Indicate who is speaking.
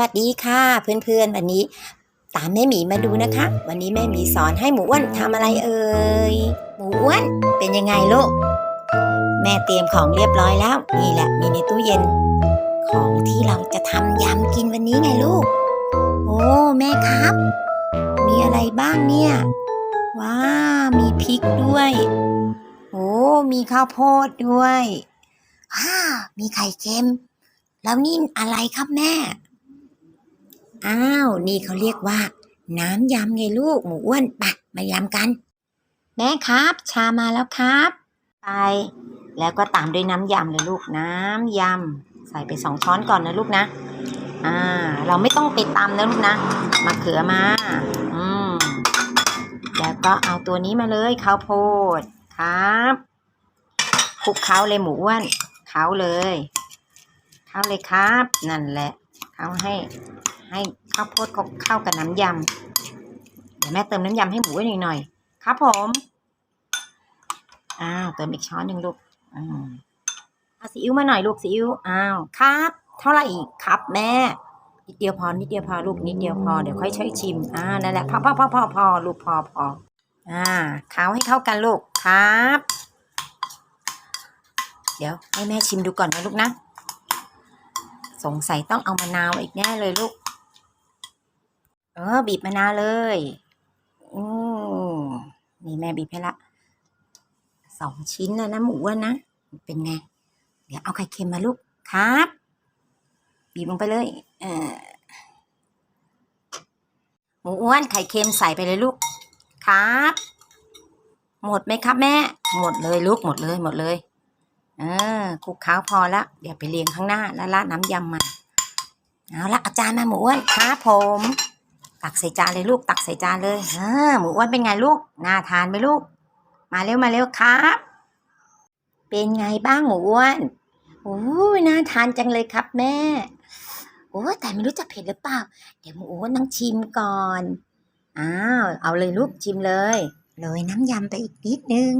Speaker 1: วัสดีค่ะ เพื่อนๆ วันนี้ตามแม่หมีมาดูนะคะ วันนี้แม่หมีสอนให้หมูอ้วนทำอะไรเอ่ยหมูอ้วนเป็นยังไงลูกแม่เตรียมของเรียบร้อยแล้วนี่แหละมีในตู้เย็น ของที่เราจะทำยำกินวันนี้ไงลูก โอ้แม่ครับ มีอะไรบ้างเนี่ยว้ามีพริกด้วย โอ้มีข้าวโพดด้วยฮ่ามีไข่เค็ม แล้วนี่อะไรครับแม่ อ้าว นี่เขาเรียกว่า น้ำยำไงลูกหมูอ้วนปะมายำกันแม่ครับ ชามาแล้วครับ ไป แล้วก็ตามด้วยน้ำยำเลยลูกน้ำยำใส่ไปสองช้อนก่อนนะลูกนะ อ่า เราไม่ต้องไปตำนะลูกนะมะเขือมา อืมแล้วก็เอาตัวนี้มาเลยข้าวโพดครับคลุกเคล้าเลยหมูอ้วนเคล้าเลยเคล้าเลยครับ นั่นแหละเคล้าให้ ให้ข้าวโพดเขาเข้ากับน้ำยำ เดี๋ยวแม่เติมน้ำยำให้หมูหน่อยหน่อย ครับผม อ้าวเติมอีกช้อนหนึ่งลูกอืมเอาซีอิ๊วมาหน่อยลูกซีอิ๊ว อ้าวครับ เท่าไหร่อีกครับแม่ นิดเดียวพอ นิดเดียวพอลูกนิดเดียวพอ เดี๋ยวค่อยใช้ชิม อ่า นั่นแหละพอพอพอพอพอลูกพอพอ อ่าเคล้าให้เข้ากันลูกครับ เดี๋ยวให้แม่ชิมดูก่อนนะลูกนะ สงสัยต้องเอามะนาวอีกแน่เลยลูก เออ บีบมะนาวเลยอืมนี่แม่บีบให้ละสองชิ้นแล้วนะหมูอะนะ เป็นไง เดี๋ยวเอาไข่เค็มมาลูกครับ บีบลงไปเลย เออหมูอ้วนไข่เค็มใส่ไปเลยลูก ครับ หมดไหมครับแม่ หมดเลยลูกหมดเลยหมดเลย เออคลุกข้าพอล้วเดี๋ยวไปเรียงข้างหน้าแล้วราดน้ำยำมันเอาละอาจารย์มาหมูอ้วนครับผม ตักใส่จานเลยลูก ตักใส่จานเลยเออหมูอ้วนเป็นไงลูก น่าทานไหมลูก มาเร็วมาเร็วครับ เป็นไงบ้างหมูอ้วนโอ้ยน่าทานจังเลยครับแม่โอ้แต่ไม่รู้จะเผ็ดหรือเปล่า เดี๋ยวหมูอ้วนต้องชิมก่อนอ้าวเอาเลยลูกชิมเลยโรยน้ำยำไปอีกนิดนึง